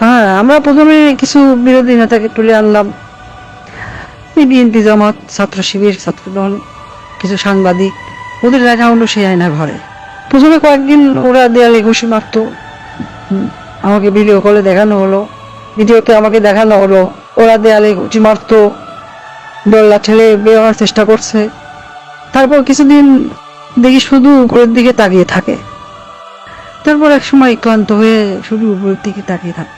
হ্যাঁ আমরা প্রথমে কিছু বিরোধী নেতাকে তুলে আনলাম। বিএনপি জামাত, ছাত্র শিবির, ছাত্রদল, কিছু সাংবাদিক, ওদের রাখা হলো সেই আয়না ঘরে। প্রথমে কয়েকদিন ওরা দেয়ালে ঘুষি মারতো। আমাকে ভিডিও কলে দেখানো হলো। ভিডিওতে আমাকে দেখানো হলো, ওরা দেয়ালে ঘুষি মারতো। দোল্লা ঠেলে বেরোনোর চেষ্টা করছে। তারপর কিছুদিন দেখি শুধু উপরের দিকে তাকিয়ে থাকে। তারপর এক সময় ক্লান্ত হয়ে শুধু উপরের দিকে তাকিয়ে থাকতো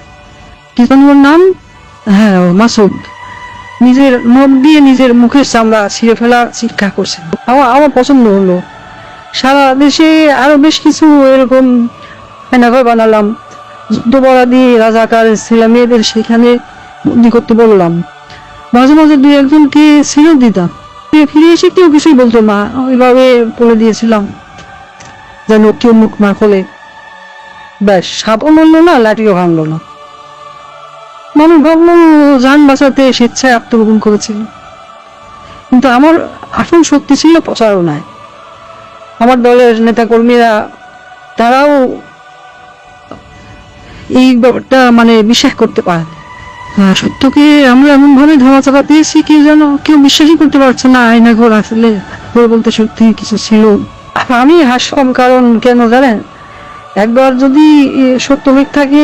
কি যেন ওর নাম? হ্যাঁ মাসুদ। নিজের নখ দিয়ে নিজের মুখের চামড়া ছিঁড়ে ফেলা শিক্ষা করছে আমার আমার পছন্দ হলো। সারা দেশে আরও বেশ কিছু এরকম এনাঘর বানালাম। যুদ্ধপরাধী রাজাকার, ছেলে মেয়েদের সেখানে বন্দি করতে বললাম। মাঝে মাঝে দুই একজনকে ছেড়েও দিতাম। ফিরে এসে কেউ কিছুই বলতো না। ওইভাবে বলে দিয়েছিলাম, যেন কেউ মুখ না খোলে। ব্যাস সাপও মরলো না, লাঠিও ভাঙলো না। মানুষ ভাবলো যান বাঁচাতে স্বেচ্ছায় আত্মগোপন করেছিল কিন্তু আমার আসল শক্তি ছিল প্রচারণায়। আমার দলের নেতা কর্মীরা তারাও এই ব্যাপারটা মানে বিশ্বাস করতে পারে সত্যকে আমরা এমন ভাবে ধামাচাপা দিয়েছি কি যেন কেউ বিশ্বাসই করতে পারছে না আয়না ঘর আসলে ঘর বলতে সত্যি কিছু ছিল। আমি হাসলাম, কারণ কেন জানেন? একবার যদি সত্য মিথ্যাকে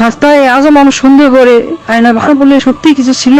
রাস্তায় আজও মানুষ সন্দেহ করে। আয়না ভালো বলে সত্যি কিছু ছিল?